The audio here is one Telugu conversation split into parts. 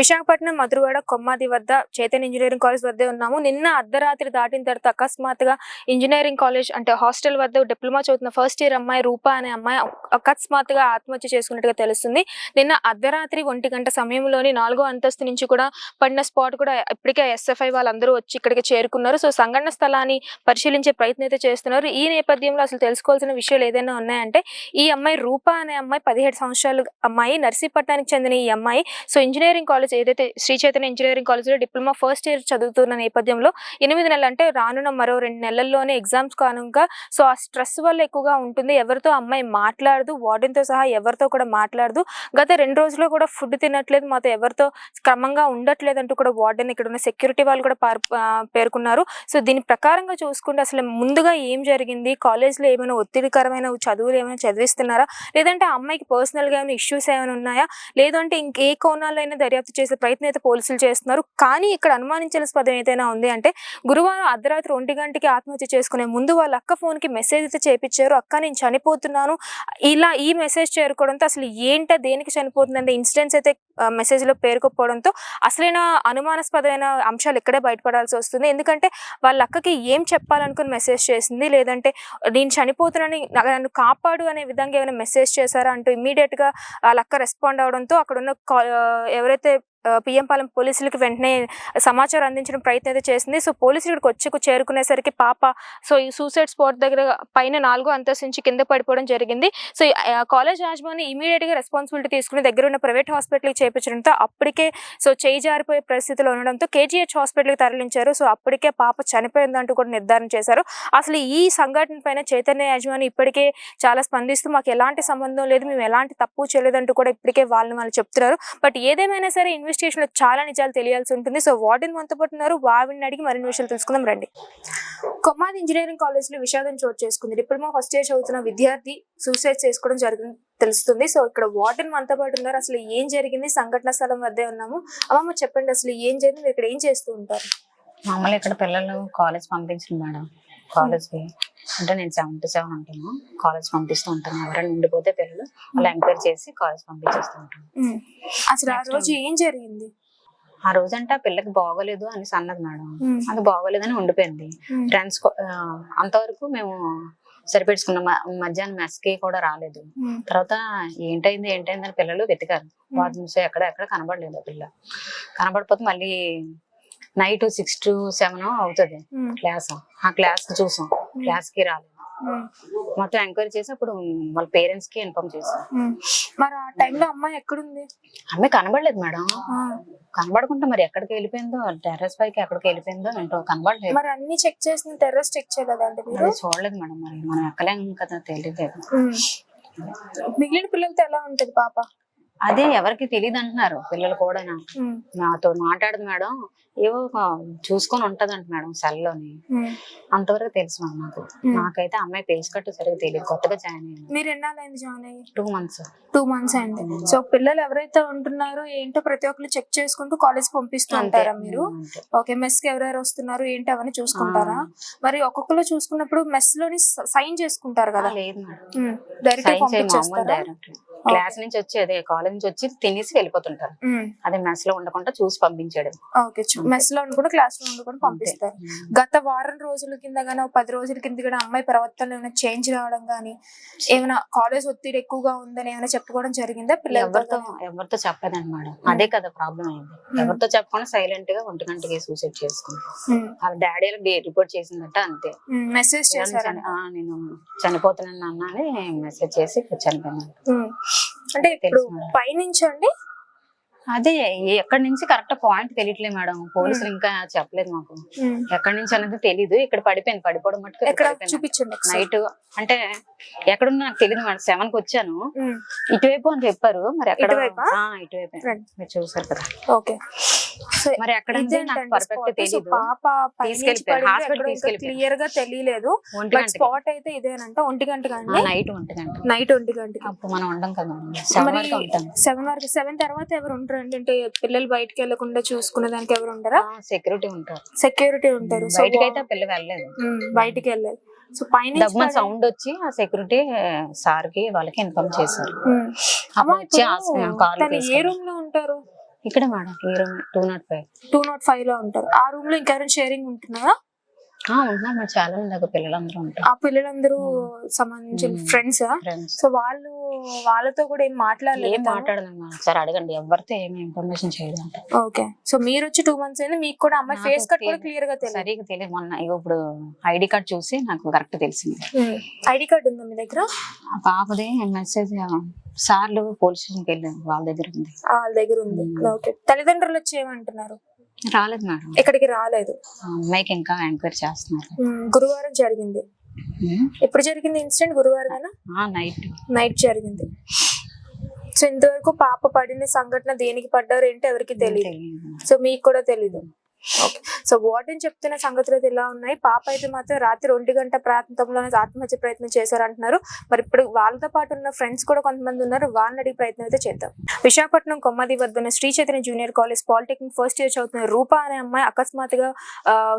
విశాఖపట్నం మధురవాడ కొమ్మాది వద్ద చైతన్య ఇంజనీరింగ్ కాలేజ్ వద్దే ఉన్నాము. నిన్న అర్ధరాత్రి దాటిన తర్వాత అకస్మాత్తుగా ఇంజనీరింగ్ కాలేజ్ అంటే హాస్టల్ వద్ద డిప్లొమా చదువుతున్న ఫస్ట్ ఇయర్ అమ్మాయి రూపా అనే అమ్మాయి అకస్మాత్తుగా ఆత్మహత్య చేసుకున్నట్టుగా తెలుస్తుంది. నిన్న అర్ధరాత్రి ఒంటి గంట సమయంలోని నాలుగో అంతస్తు నుంచి కూడా పడిన స్పాట్ కూడా ఇప్పటికే ఎస్ఎఫ్ఐ వాళ్ళందరూ వచ్చి ఇక్కడికి చేరుకున్నారు. సో సంఘటన స్థలాన్ని పరిశీలించే ప్రయత్నం అయితే చేస్తున్నారు. ఈ నేపథ్యంలో అసలు తెలుసుకోవాల్సిన విషయాలు ఏదైనా ఉన్నాయంటే ఈ అమ్మాయి రూపా అనే అమ్మాయి పదిహేడు సంవత్సరాలు అమ్మాయి నర్సీపట్నానికి చెందిన ఈ అమ్మాయి. సో ఇంజనీరింగ్ కాలేజ్ ఏదైతే శ్రీ చైతన్య ఇంజనీరింగ్ కాలేజ్లో డిప్లొమా ఫస్ట్ ఇయర్ చదువుతున్న నేపథ్యంలో ఎనిమిది నెలలు అంటే రానున్న మరో రెండు నెలల్లోనే ఎగ్జామ్స్ కానుక సో ఆ స్ట్రెస్ వల్ల ఎక్కువగా ఉంటుంది. ఎవరితో అమ్మాయి మాట్లాడదు వార్డెన్తో సహా ఎవరితో కూడా మాట్లాడదు. గత రెండు రోజులు కూడా ఫుడ్ తినట్లేదు మాతో ఎవరితో క్రమంగా ఉండట్లేదు అంటూ కూడా వార్డెన్ ఇక్కడ ఉన్న సెక్యూరిటీ వాళ్ళు కూడా పేర్కొన్నారు. సో దీని ప్రకారంగా చూసుకుంటే అసలు ముందుగా ఏం జరిగింది? కాలేజ్లో ఏమైనా ఒత్తిడికరమైన చదువులు ఏమైనా చదివిస్తున్నారా? లేదంటే ఆ అమ్మాయికి పర్సనల్గా ఏమైనా ఇష్యూస్ ఏమైనా ఉన్నాయా? లేదంటే ఇంకే కోణాల్లో దర్యాప్తు చేసే ప్రయత్నం అయితే పోలీసులు చేస్తున్నారు. కానీ ఇక్కడ అనుమానించాల్సిన పదం ఏదైనా ఉంది అంటే గురువారం అర్ధరాత్రి ఒంటి గంటకి ఆత్మహత్య చేసుకునే ముందు వాళ్ళ అక్క ఫోన్కి మెసేజ్ అయితే చేపించారు అక్క నేను చనిపోతున్నాను. ఇలా ఈ మెసేజ్ చేరుకోవడంతో అసలు ఏంట దేనికి చనిపోతుందంటే ఇన్సిడెంట్స్ అయితే మెసేజ్లో message పేరుకోకపోవడంతో అసలైన అనుమానాస్పదమైన అంశాలు ఇక్కడే బయటపడాల్సి వస్తుంది. ఎందుకంటే వాళ్ళ అక్కకి ఏం చెప్పాలనుకుని మెసేజ్ చేసింది? లేదంటే నేను చనిపోతున్నాను నన్ను కాపాడు అనే విధంగా ఏమైనా మెసేజ్ చేశారా? అంటూ ఇమ్మీడియట్గా వాళ్ళ అక్క రెస్పాండ్ అవడంతో అక్కడ ఉన్న కా- ఎవరైతే పిఎంపాలెం పోలీసులకు పోలీసులకి వెంటనే సమాచారం అందించడం ప్రయత్నం అయితే చేసింది. సో పోలీసులు ఇక్కడికి వచ్చి చేరుకునేసరికి పాప సో ఈ సూసైడ్ స్పాట్ దగ్గర పైన నాలుగో అంతస్తు నుంచి కింద పడిపోవడం జరిగింది. సో కాలేజ్ యాజమాని ఇమీడియట్గా రెస్పాన్సిబిలిటీ తీసుకుని దగ్గర ఉన్న ప్రైవేట్ హాస్పిటల్కి చేపించడంతో అప్పటికే సో చేయి జారిపోయే పరిస్థితిలో ఉండడంతో కేజీహెచ్ హాస్పిటల్కి తరలించారు. సో అప్పటికే పాప చనిపోయిందంటూ కూడా నిర్ధారణ చేశారు. అసలు ఈ సంఘటన పైన చైతన్య యాజమాని ఇప్పటికే చాలా స్పందిస్తూ మాకు ఎలాంటి సంబంధం లేదు మేము ఎలాంటి తప్పు చేయలేదంటూ కూడా ఇప్పటికే వాళ్ళని వాళ్ళు చెప్తున్నారు. బట్ ఏదేమైనా సరే లో చాలా నిజాలు తెలియాల్సి ఉంటుంది. సో వార్డెన్ మనతో పాటు ఉన్నారు. వావిని అడిగి మరిన్ని విషయాలు తెలుసుకుందాం. రండి. కొమ్మాది ఇంజనీరింగ్ కాలేజ్లో విషాదం చోటు చేసుకుంది. డిప్లొమా ఫస్ట్ ఇయర్ చదువుతున్న విద్యార్థి సూసైడ్ చేసుకోవడం జరిగింది తెలుస్తుంది. సో ఇక్కడ వార్డెన్ మనతో పాటు ఉన్నారు. అసలు ఏం జరిగింది? సంఘటన స్థలం వద్దే ఉన్నాము. అమ్మమ్మ చెప్పండి అసలు ఏం జరిగింది? ఇక్కడ ఏం చేస్తూ ఉంటారు? మామూలు ఇక్కడ పిల్లలు కాలేజ్ పంపించింది మేడం. కాలేజ్కి అంటే నేను సెవెన్ టు సెవెన్ ఉంటాను కాలేజ్ పంపిస్తూ ఉంటాను. ఎవరైనా ఉండిపోతే పిల్లలు అలా ఎంక్వైరీ చేసి కాలేజ్ పంపించేస్తూ ఉంటాను. అసలు ఆ రోజు ఏం జరిగింది? ఆ రోజు అంటే ఆ పిల్లకి బాగోలేదు అనేసి అన్నది మేడం. అది బాగోలేదని ఉండిపోయింది. ఉమ్, ఫ్రెండ్స్ అంతవరకు మేము సరిపెట్టుకున్నాం మధ్యాహ్నం మెస్కి కూడా రాలేదు. తర్వాత ఏంటైంది ఏంటైంది అని పిల్లలు వెతికారు. వార్డెన్స్ ఎక్కడ ఎక్కడ కనబడలేదు ఆ పిల్ల. కనబడిపోతే మళ్ళీ నైట్ సిక్స్ టు సెవెన్ అవుతుంది క్లాస్. ఆ క్లాస్ చూసాం. క్లాస్కి రాలేదు. మొత్తం ఎంక్వైరీ చేసి అప్పుడు వాళ్ళ పేరెంట్స్కి ఇన్ఫార్మ్ చేసాం ఉమ్. మరి ఆ టైంలో అమ్మాయి ఎక్కడుంది? ఆమె కనబడలేదు మేడం. కనబడకుండా మరి ఎక్కడికి వెళ్ళిపోయిందో టెర్రస్ పైకి ఎక్కడికి వెళ్ళిపోయిందో ఏంటో కనబడలేదు. మరి అన్ని చెక్ చేసిన టెర్రస్ చెక్ చేయలేదండి మీరు? చూడలేదు మేడం మరి మనం ఎక్కలేం కదా తెలియలేదు. మిగిలిన పిల్లలతో ఎలా ఉంటది పాప? అదే ఎవరికి తెలియదు అంటున్నారు. పిల్లలు కూడా నాతో మాట్లాడదు మేడం. ఏవో చూసుకొని ఉంటదంట మేడం సెల్లోని ఉమ్. అంతవరకు తెలుసు మేడం నాకు. నాకైతే అమ్మాయి పేజ్ కట్టు సరిగ్గా తెలియదు కొత్తగా జాయిన్ అయ్యాను మీరు ఎన్నాళ్ళైంది జాయిన్ అయ్యి? Two months. టూ మంత్స్ అయింది. సో పిల్లలు ఎవరైతే ఉంటున్నారో ఏంటో ప్రతి ఒక్కరు చెక్ చేసుకుంటూ కాలేజ్ పంపిస్తూ ఉంటారా మీరు. ఓకే మెస్కి ఎవరెవరు వస్తున్నారు ఏంటి అవన్నీ చూసుకుంటారా? మరి ఒక్కొక్కరు చూసుకున్నప్పుడు మెస్లోని సైన్ చేసుకుంటారు కదా? లేదు మేడం. పంపించేస్తారా? డైరెక్ట్ క్లాస్ నుంచి వచ్చి అదే కాలేజ్ నుంచి వచ్చి తినేసి వెళ్ళిపోతుంటారు. అదే మెస్లో ఉండకుండా చూసి పంపించాడు ఓకే. మెస్లో కూడా క్లాస్లో ఉండి కూడా పంపిస్తారు. గత వారం రోజుల కింద గానీ పది రోజుల కింద కూడా అమ్మాయి ప్రవర్తనలో ఏమైనా చేంజ్ రావడం గానీ ఏమైనా కాలేజ్ ఒత్తిడి ఎక్కువగా ఉందని ఏమైనా చెప్పుకోవడం జరిగిందా పిల్లలతో ఎవరితో? ఎవరితో చెప్పదండి మేడం. అదే కదా ప్రాబ్లం అయింది. ఎవరితో చెప్పకుండా సైలెంట్గా ఒంటి గంటకి సూసైడ్ చేసుకుంది. ఉమ్, వాళ్ళ డాడీ రిపోర్ట్ చేసిందట అంతే. మెసేజ్ చేశారా? నేను చనిపోతున్నాను అన్న అని మెసేజ్ చేసి చనిపోయాను. అంటే ఇప్పుడు. పైనుంచి అండి? అదే ఎక్కడి నుంచి కరెక్ట్ పాయింట్ తెలియట్లేదు మేడం. పోలీసులు ఇంకా చెప్పలేదు మాకు. ఎక్కడి నుంచి అనేది తెలీదు. ఇక్కడ పడిపోయింది పడిపోవడం మటుకు. చూపించండి. నైట్. అంటే ఎక్కడున్నా నాకు తెలియదు మేడం. సెవెన్కి వచ్చాను ఇటువైపు అని చెప్పారు. మరి ఎక్కడ? ఇటువైపా? మీరు చూసారు కదా. ఓకే. మరి తీసుకెళ్ళిపోయారు. క్లియర్గా తెలియలేదు స్పాట్ అయితే ఇదేనంట ఒంటి గంట నైట్ ఒంటి గంట. నైట్ ఒంటి గంటకి. అప్పుడు మనం ఉండం కదా సెవెన్ వరకు సెవెన్ తర్వాత ఎవరు ఉంటారండి అంటే పిల్లలు బయటకు వెళ్ళకుండా చూసుకునే దానికి ఎవరు ఉండరా? సెక్యూరిటీ ఉంటారు. సెక్యూరిటీ ఉంటారు. బయటకి అయితే ఆ పిల్ల వెళ్ళలేదు. బయటికి వెళ్ళాలి సో పైన సౌండ్ వచ్చి ఆ సెక్యూరిటీ సార్కి వాళ్ళకి ఇన్ఫార్మ్ చేశారు. ఏ రూమ్లో ఉంటారు? ఇక్కడ మేడం ఈ room two not five. Two not ఫైవ్లో ఉంటారు. ఆ రూమ్లో ఇంకెవరైనా షేరింగ్ ఉంటున్నారా? ఉంటున్నారు మేడం చాలా మంది ఒక పిల్లలందరూ ఉంటారు. ఆ పిల్లలందరూ సంబంధించిన. ఫ్రెండ్స్ సో వాళ్ళు వాళ్ళతో కూడా ఏం మాట్లాడలేదు? ఏం మాట్లాడదాం ఒకసారి అడగండి. ఎవరితో ఏమి ఇన్ఫర్మేషన్ చేయదు ఓకే. సో మీరు వచ్చి టూ మంత్స్ అయింది మీకు కూడా అమ్మాయి ఫేస్ కట్ కూడా. క్లియర్గా తెలియదు. సరిగా తెలియదు. మొన్న ఇప్పుడు ఐడి కార్డ్ చూసి నాకు కరెక్ట్ తెలిసింది. ఐడి కార్డ్ ఉందా మీ దగ్గర? పాపది మెసేజ్ సార్లు పోలీస్ స్టేషన్కి వెళ్ళాను వాళ్ళ దగ్గర ఉంది. వాళ్ళ దగ్గర ఉంది. ఓకే. తల్లిదండ్రులు వచ్చి ఏమంటున్నారు? రాలేదు మేడం. ఇక్కడికి రాలేదు. అమ్మాయికి ఇంకా ఎంక్వైరీ చేస్తున్నారు. గురువారం జరిగింది. ఎప్పుడు జరిగింది ఇన్సిడెంట్? గురువారం నైట్. నైట్ జరిగింది. సో ఇంతవరకు పాప పడిన సంఘటన దేనికి పడ్డారు ఏంటి ఎవరికి తెలియదు సో మీకు కూడా తెలీదు. సో వార్డెన్ చెప్తున్న సంగతులు అయితే ఇలా ఉన్నాయి. పాప అయితే మాత్రం రాత్రి ఒంటి గంట ప్రాంతంలోనే ఆత్మహత్య ప్రయత్నం చేశారంటున్నారు. మరి ఇప్పుడు వాళ్ళతో పాటు ఉన్న ఫ్రెండ్స్ కూడా కొంతమంది ఉన్నారు. వాళ్ళని అడిగి ప్రయత్నం అయితే చేద్దాం. విశాఖపట్నం కొమ్మది వద్ద ఉన్న Sri Chaitanya junior college polytechnic first year చదువుతున్న రూప అనే అమ్మాయి అకస్మాత్తుగా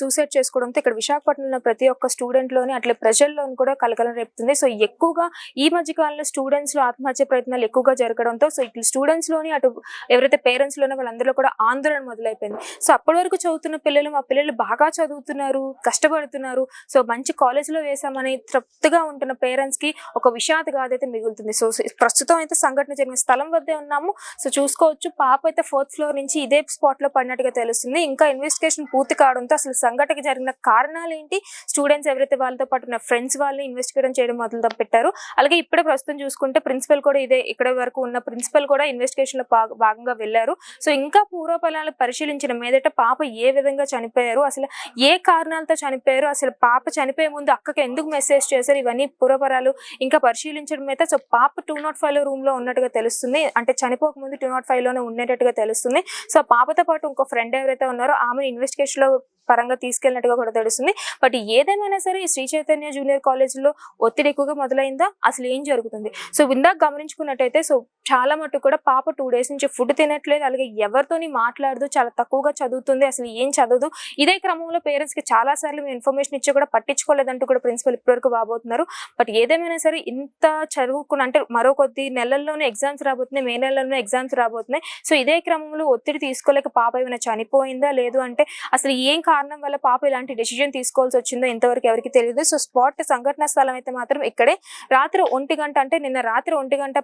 సూసైడ్ చేసుకోవడంతో ఇక్కడ విశాఖపట్నంలో ప్రతి ఒక్క స్టూడెంట్లోని అట్లే ప్రజల్లోని కూడా కలకలం రేపుతుంది. సో ఎక్కువగా ఈ మధ్య కాలంలో స్టూడెంట్స్లో ఆత్మహత్య ప్రయత్నాలు ఎక్కువగా జరగడంతో సో ఇట్లా స్టూడెంట్స్లోని అటు ఎవరైతే పేరెంట్స్ లోనో వాళ్ళందరిలో కూడా ఆందోళన మొదలైపోయింది. సో అప్పటి వరకు చదువుతున్న పిల్లలు మా పిల్లలు బాగా చదువుతున్నారు కష్టపడుతున్నారు. సో మంచి కాలేజ్లో వేసామని తృప్తిగా ఉంటున్న పేరెంట్స్కి ఒక విషాద గాథ అయితే మిగులుతుంది. సో ప్రస్తుతం అయితే సంఘటన జరిగిన స్థలం వద్దే ఉన్నాము. సో చూసుకోవచ్చు పాప అయితే ఫోర్త్ ఫ్లోర్ నుంచి ఇదే స్పాట్లో పడినట్టుగా తెలుస్తుంది. ఇంకా ఇన్వెస్టిగేషన్ పూర్తి కావడంతో అసలు సంఘటన జరిగిన కారణాలు ఏంటి స్టూడెంట్స్ ఎవరైతే వాళ్ళతో పాటు ఉన్న ఫ్రెండ్స్ వాళ్ళని ఇన్వెస్టిగేషన్ చేయడం మొదలు పెట్టారు. అలాగే ఇప్పుడే ప్రస్తుతం చూసుకుంటే ప్రిన్సిపల్ కూడా ఇదే ఇక్కడ వరకు ఉన్న ప్రిన్సిపల్ కూడా ఇన్వెస్టిగేషన్లో భాగ- భాగంగా వెళ్ళారు. సో ఇంకా పూర్వఫలాలు పరిశీలించిన మీదట పాప ఏ విధంగా చనిపోయారు అసలు ఏ కారణాలతో చనిపోయారు అసలు పాప చనిపోయే ముందు అక్కకి ఎందుకు మెసేజ్ చేశారు ఇవన్నీ పురపరాలు ఇంకా పరిశీలించడం అయితే సో పాప టూ నాట్ ఫైవ్ రూమ్లో ఉన్నట్టుగా తెలుస్తుంది. అంటే చనిపోక ముందు టూ నాట్ ఫైవ్లోనే ఉండేటట్టుగా తెలుస్తుంది. సో పాపతో పాటు ఇంకో ఫ్రెండ్ ఎవరైతే ఉన్నారో ఆమె ఇన్వెస్టిగేషన్లో పరంగా తీసుకెళ్ళినట్టుగా కూడా తెలుస్తుంది. బట్ ఏదేమైనా సరే ఈ శ్రీ చైతన్య జూనియర్ కాలేజీలో ఒత్తిడి ఎక్కువగా మొదలైందా? అసలు ఏం జరుగుతుంది? సో ఇందాక గమనించుకున్నట్టయితే సో చాలా మటుకు కూడా పాప టూ డేస్ నుంచి ఫుడ్ తినట్లేదు. అలాగే ఎవరితోని మాట్లాడదు. చాలా తక్కువగా చదువుతుంది. అసలు ఏం చదవదు. ఇదే క్రమంలో పేరెంట్స్కి చాలా సార్లు మేము ఇన్ఫర్మేషన్ ఇచ్చి కూడా పట్టించుకోలేదంటూ కూడా ప్రిన్సిపల్ ఇప్పటివరకు బాబోతున్నారు బట్ ఏదేమైనా సరే ఇంత చదువుకున్న అంటే మరో కొద్ది నెలల్లోనే ఎగ్జామ్స్ రాబోతున్నాయి. మే నెలల్లోనే ఎగ్జామ్స్ రాబోతున్నాయి. సో ఇదే క్రమంలో ఒత్తిడి తీసుకోలేక పాప ఏమైనా చనిపోయిందా? లేదు అంటే అసలు ఏం కారణం వల్ల పాప ఇలాంటి డెసిజన్ తీసుకోవాల్సి వచ్చిందో ఇంతవరకు ఎవరికి తెలియదు. సో స్పాట్ సంఘటన స్థలం అయితే మాత్రం ఇక్కడే. రాత్రి ఒంటి గంట అంటే నిన్న రాత్రి ఒంటి గంట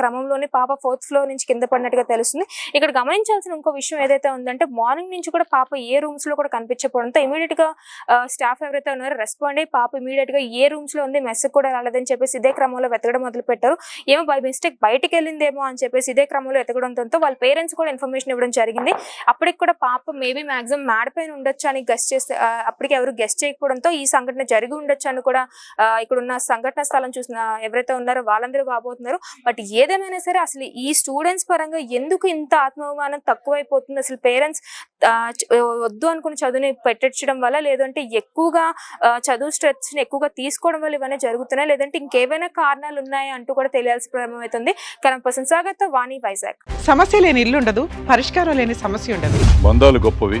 క్రమంలోనే పాప ఫోర్త్ ఫ్లోర్ నుంచి కింద పడినట్టుగా తెలుస్తుంది. ఇక్కడ గమనించాల్సిన ఇంకో విషయం ఏదైతే ఉందంటే మార్నింగ్ నుంచి కూడా పాప ఏ రూమ్స్లో కూడా కనిపించకపోవడంతో ఇమీడియట్గా స్టాఫ్ ఎవరైతే ఉన్నారో రెస్పాండ్ అయ్యి పాప ఇమీడియట్గా ఏ రూమ్స్లో ఉంది మెస్ కూడా రాలేదని చెప్పేసి ఇదే క్రమంలో వెతకడం మొదలు పెట్టారు ఏమో బై మిస్టేక్ బయటకు వెళ్ళిందేమో అని చెప్పేసి ఇదే క్రమంలో ఎతకడంతో వాళ్ళ పేరెంట్స్ కూడా ఇన్ఫర్మేషన్ ఇవ్వడం జరిగింది. అప్పటికి కూడా పాప మేబీ మాక్సిమం మ్యాడ్ పైన ఉండొచ్చు అని గెస్ట్ చేస్తే అప్పటికి ఎవరు గెస్ట్ చేయకపోవడంతో ఈ సంఘటన జరిగి ఉండొచ్చు అని కూడా ఆ, ఇక్కడ ఉన్న సంఘటన స్థలం చూసిన ఎవరైతే ఉన్నారో వాళ్ళందరూ కాబోతున్నారు. బట్ ఏదేమైనా సరే అసలు ఈ స్టూడెంట్స్ పరంగా ఎందుకు ఇంత ఆత్మాభిమానం తక్కువైపోతుంది? అసలు పేరెంట్స్ వద్దు అనుకుని చదువుని పెట్టించడం వల్ల లేదంటే ఎక్కువగా చదువు స్ట్రెస్ని ఎక్కువగా తీసుకోవడం వల్ల ఇవన్నీ జరుగుతున్నాయి. లేదంటే ఇంకేమైనా కారణాలు ఉన్నాయా అంటూ కూడా తెలియాల్సిన ప్రారంభం అవుతుంది. కరం పర్సన్ స్వాగత్ వాణి వైజాగ్. సమస్య లేని ఇల్లు ఉండదు పరిష్కారం లేని సమస్య ఉండదు. బంధాలు గొప్పవి.